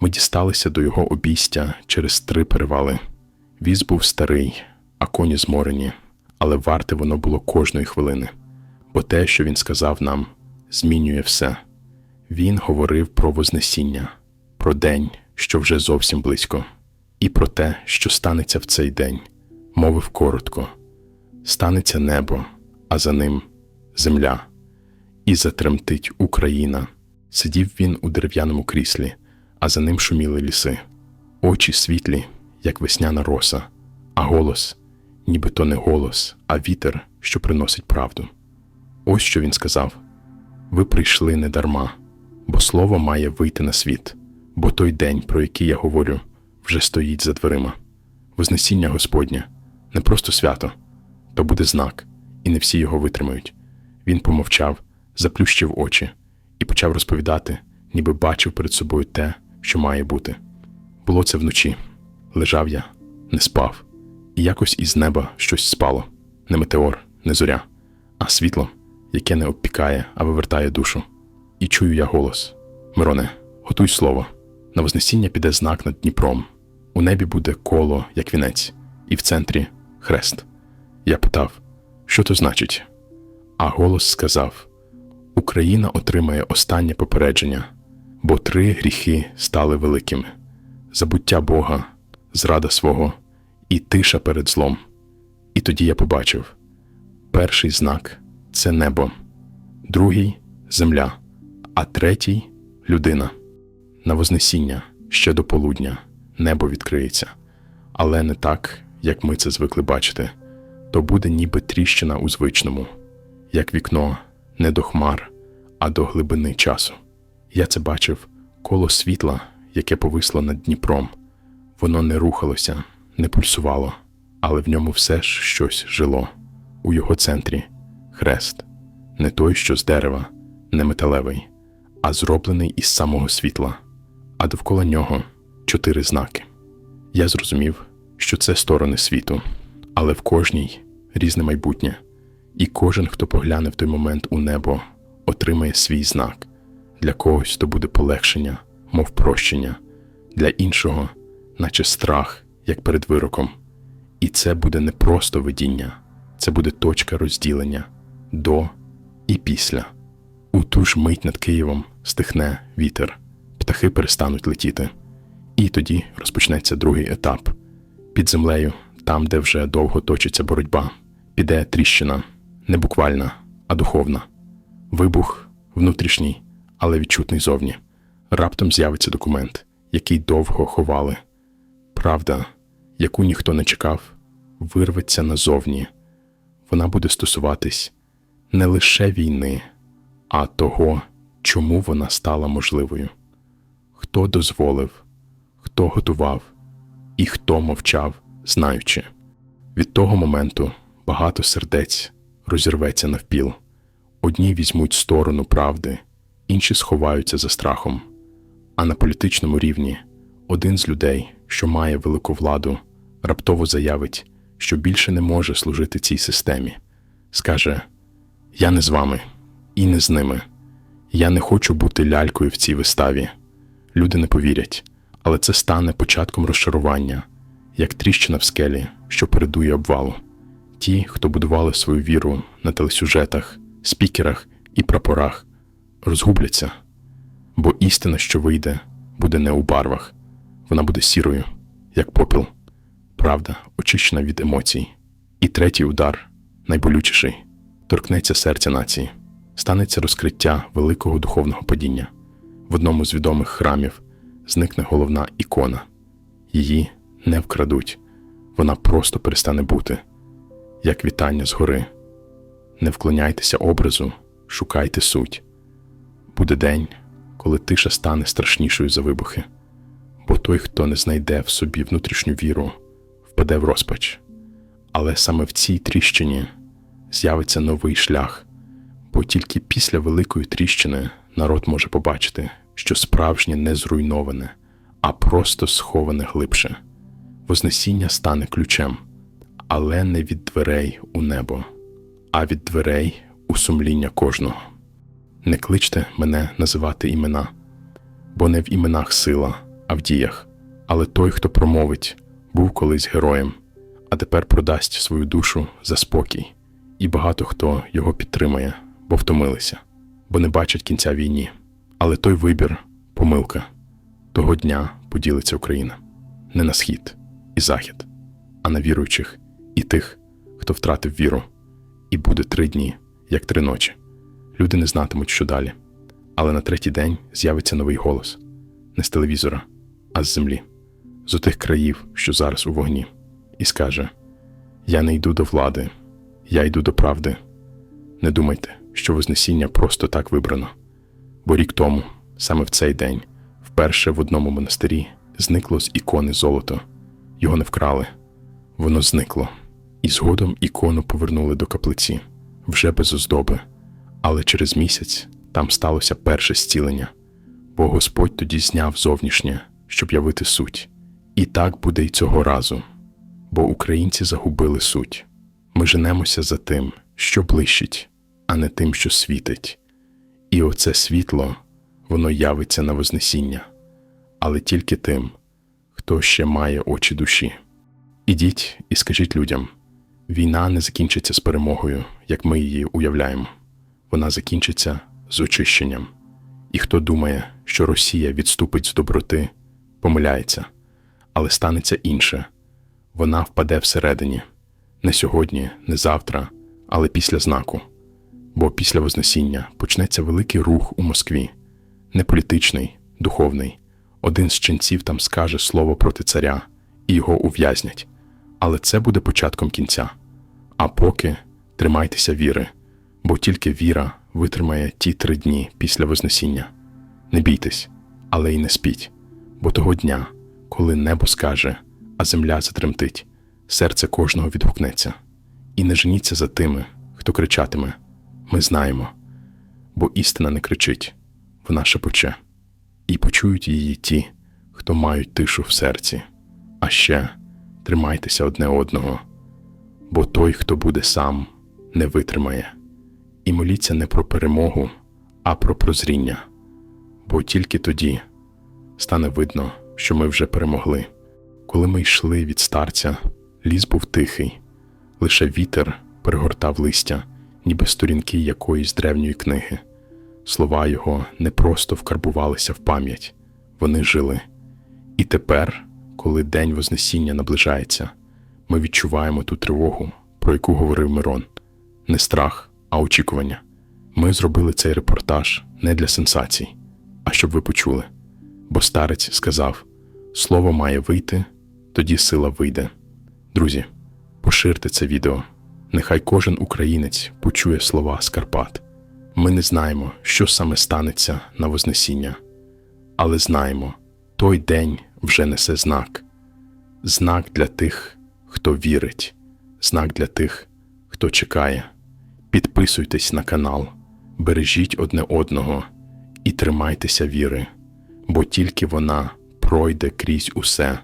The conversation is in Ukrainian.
Ми дісталися до його обійстя через три перевали. Віз був старий, а коні зморені, але варте воно було кожної хвилини, бо те, що він сказав нам, змінює все. Він говорив про Вознесіння, про день, що вже зовсім близько, і про те, що станеться в цей день, мовив коротко: станеться небо, а за ним земля, і затремтить Україна. Сидів він у дерев'яному кріслі, а за ним шуміли ліси, очі світлі, як весняна роса, а голос, ніби то не голос, а вітер, що приносить правду. Ось що він сказав: Ви прийшли не дарма, бо слово має вийти на світ, бо той день, про який я говорю, вже стоїть за дверима. Вознесіння Господнє не просто свято, то буде знак, і не всі його витримають. Він помовчав, заплющив очі і почав розповідати, ніби бачив перед собою те, що має бути. Було це вночі. Лежав я, не спав, і якось із неба щось спало не метеор, не зоря, а світло, яке не обпікає, а вивертає душу. І чую я голос: Мироне, готуй слово. На Вознесіння піде знак над Дніпром. У небі буде коло, як вінець, і в центрі хрест. Я питав, що то значить? А голос сказав: Україна отримає останнє попередження, бо три гріхи стали великими: забуття Бога, зрада свого і тиша перед злом. І тоді я побачив: перший знак це небо, другий земля, а третій людина. На Вознесіння ще до полудня небо відкриється, але не так, як ми це звикли бачити, то буде ніби тріщина у звичному, як вікно не до хмар, а до глибини часу. Я це бачив коло світла, яке повисло над Дніпром. Воно не рухалося, не пульсувало, але в ньому все ж щось жило. У його центрі хрест, не той, що з дерева, не металевий, а зроблений із самого світла, а довкола нього чотири знаки. Я зрозумів, що це сторони світу, але в кожній різне майбутнє, і кожен, хто погляне в той момент у небо, отримає свій знак. Для когось то буде полегшення, мов прощення, для іншого, наче страх, як перед вироком. І це буде не просто видіння, це буде точка розділення до і після. У ту ж мить над Києвом стихне вітер, птахи перестануть летіти. І тоді розпочнеться другий етап. Під землею, там, де вже довго точиться боротьба, піде тріщина, не буквальна, а духовна. Вибух внутрішній, але відчутний зовні. Раптом з'явиться документ, який довго ховали. Правда, яку ніхто не чекав, вирветься назовні. Вона буде стосуватись не лише війни, а того, чому вона стала можливою. Хто дозволив, хто готував і хто мовчав, знаючи. Від того моменту багато сердець розірветься навпіл. Одні візьмуть сторону правди, інші сховаються за страхом. А на політичному рівні один з людей, що має велику владу, раптово заявить, що більше не може служити цій системі. Скаже: Я не з вами і не з ними. Я не хочу бути лялькою в цій виставі. Люди не повірять, але це стане початком розчарування, як тріщина в скелі, що передує обвалу. Ті, хто будували свою віру на телесюжетах, спікерах і прапорах, розгубляться, бо істина, що вийде, буде не у барвах, вона буде сірою, як попіл, правда, очищена від емоцій. І третій удар, найболючіший, торкнеться серця нації, станеться розкриття великого духовного падіння. В одному з відомих храмів зникне головна ікона. Її не вкрадуть, вона просто перестане бути, як вітання згори. Не вклоняйтеся образу, шукайте суть. Буде день, коли тиша стане страшнішою за вибухи, бо той, хто не знайде в собі внутрішню віру, впаде в розпач. Але саме в цій тріщині з'явиться новий шлях, бо тільки після великої тріщини народ може побачити, що справжнє не зруйноване, а просто сховане глибше. Вознесіння стане ключем, але не від дверей у небо, а від дверей у сумління кожного. Не кличте мене називати імена, бо не в іменах сила, а в діях. Але той, хто промовить, був колись героєм, а тепер продасть свою душу за спокій. І багато хто його підтримає, бо втомилися, бо не бачать кінця війні. Але той вибір помилка. Того дня поділиться Україна не на схід і захід, а на віруючих і тих, хто втратив віру. І буде три дні, як три ночі. Люди не знатимуть, що далі. Але на третій день з'явиться новий голос не з телевізора, а з землі, з отих країв, що зараз у вогні, і скаже: Я не йду до влади, я йду до правди. Не думайте, що Вознесіння просто так вибрано. Бо рік тому, саме в цей день, вперше в одному монастирі зникло з ікони золото. Його не вкрали, воно зникло. І згодом ікону повернули до каплиці, вже без оздоби. Але через місяць там сталося перше зцілення, бо Господь тоді зняв зовнішнє, щоб явити суть. І так буде й цього разу, бо українці загубили суть. Ми женемося за тим, що блищить, а не тим, що світить. І оце світло, воно явиться на Вознесіння, але тільки тим, хто ще має очі душі. Ідіть і скажіть людям: війна не закінчиться з перемогою, як ми її уявляємо. Вона закінчиться з очищенням. І хто думає, що Росія відступить з доброти, помиляється, але станеться інше вона впаде всередині не сьогодні, не завтра, але після знаку. Бо після Вознесіння почнеться великий рух у Москві, не політичний, духовний. Один з ченців там скаже слово проти царя і його ув'язнять. Але це буде початком кінця. А поки тримайтеся віри, бо тільки віра витримає ті три дні після Вознесіння. Не бійтесь, але й не спіть, бо того дня, коли небо скаже, а земля затремтить, серце кожного відгукнеться. І не женіться за тими, хто кричатиме Ми знаємо, бо істина не кричить, вона шепоче, і почують її ті, хто мають тишу в серці. А ще тримайтеся одне одного, бо той, хто буде сам, не витримає. І моліться не про перемогу, а про прозріння, бо тільки тоді стане видно, що ми вже перемогли. Коли ми йшли від старця, ліс був тихий, лише вітер перегортав листя, ніби сторінки якоїсь древньої книги. Слова його не просто вкарбувалися в пам'ять, вони жили. І тепер, коли День Вознесіння наближається, ми відчуваємо ту тривогу, про яку говорив Мирон, не страх, а очікування. Ми зробили цей репортаж не для сенсацій, а щоб ви почули. Бо старець сказав: Слово має вийти, тоді сила вийде. Друзі, поширте це відео. Нехай кожен українець почує слова з Карпат. Ми не знаємо, що саме станеться на Вознесіння, але знаємо, той день вже несе знак. Знак для тих, хто вірить, знак для тих, хто чекає. Підписуйтесь на канал, бережіть одне одного і тримайтеся віри, бо тільки вона пройде крізь усе.